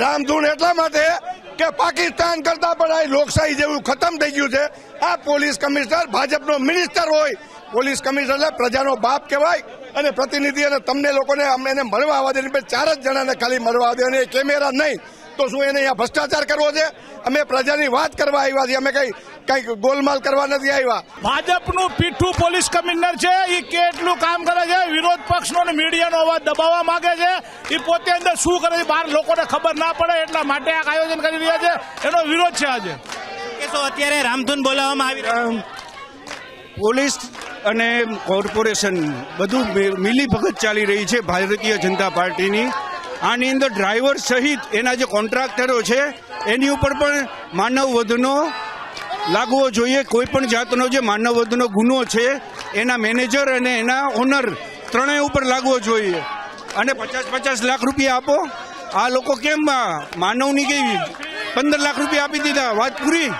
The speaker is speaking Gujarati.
રામધૂન એટલા માટે કે પાકિસ્તાન કરતા પણ આ લોકશાહી જેવું ખતમ થઈ ગયું છે. આ પોલીસ કમિશનર ભાજપનો મિનિસ્ટર હોય. પોલીસ કમિશનર પ્રજાનો બાપ કહેવાય અને પ્રતિનિધિ અને તમને લોકોને અમે એને મળવા આવવા દે ચાર જ જણાને ખાલી મળવા દે અને કેમેરા નહીં. તો શું એને અહીંયા ભ્રષ્ટાચાર કરવો છે? અમે પ્રજાની વાત કરવા આવ્યા છીએ. અમે કઈ કઈ ગોલમાલ કરવા નથી આવ્યા. ભાજપનું પીઠું પોલીસ કમિશનર છે એ કેટલું કામ કરે છે વિરોધ પક્ષનો અને મીડિયાનો અવાજ દબાવવા માંગે છે એ પોતે અંદર શું કરે છે બહાર લોકોને ખબર ના પડે એટલા માટે આ આયોજન કરી રહ્યા છે. એનો વિરોધ છે આજે. અત્યારે રામધૂન બોલાવવામાં આવી પોલીસ અને કોર્પોરેશન બધું મિ- મિલીભગત ચાલી રહી છે ભારતીય જનતા પાર્ટીની. આની અંદર ડ્રાઈવર સહિત એના જે કોન્ટ્રાક્ટરો છે એની ઉપર પણ માનવ વધનો લાગવો જોઈએ. કોઈ પણ જાતનો જે માનવવધનો ગુનો છે, એના મેનેજર અને એના ઓનર ત્રણેય ઉપર લાગવો જોઈએ. અને પચાસ પચાસ લાખ રૂપિયા આપો. આ લોકો કેમ માનવની કેવી પંદર લાખ રૂપિયા આપી દીધા? વાત પૂરી?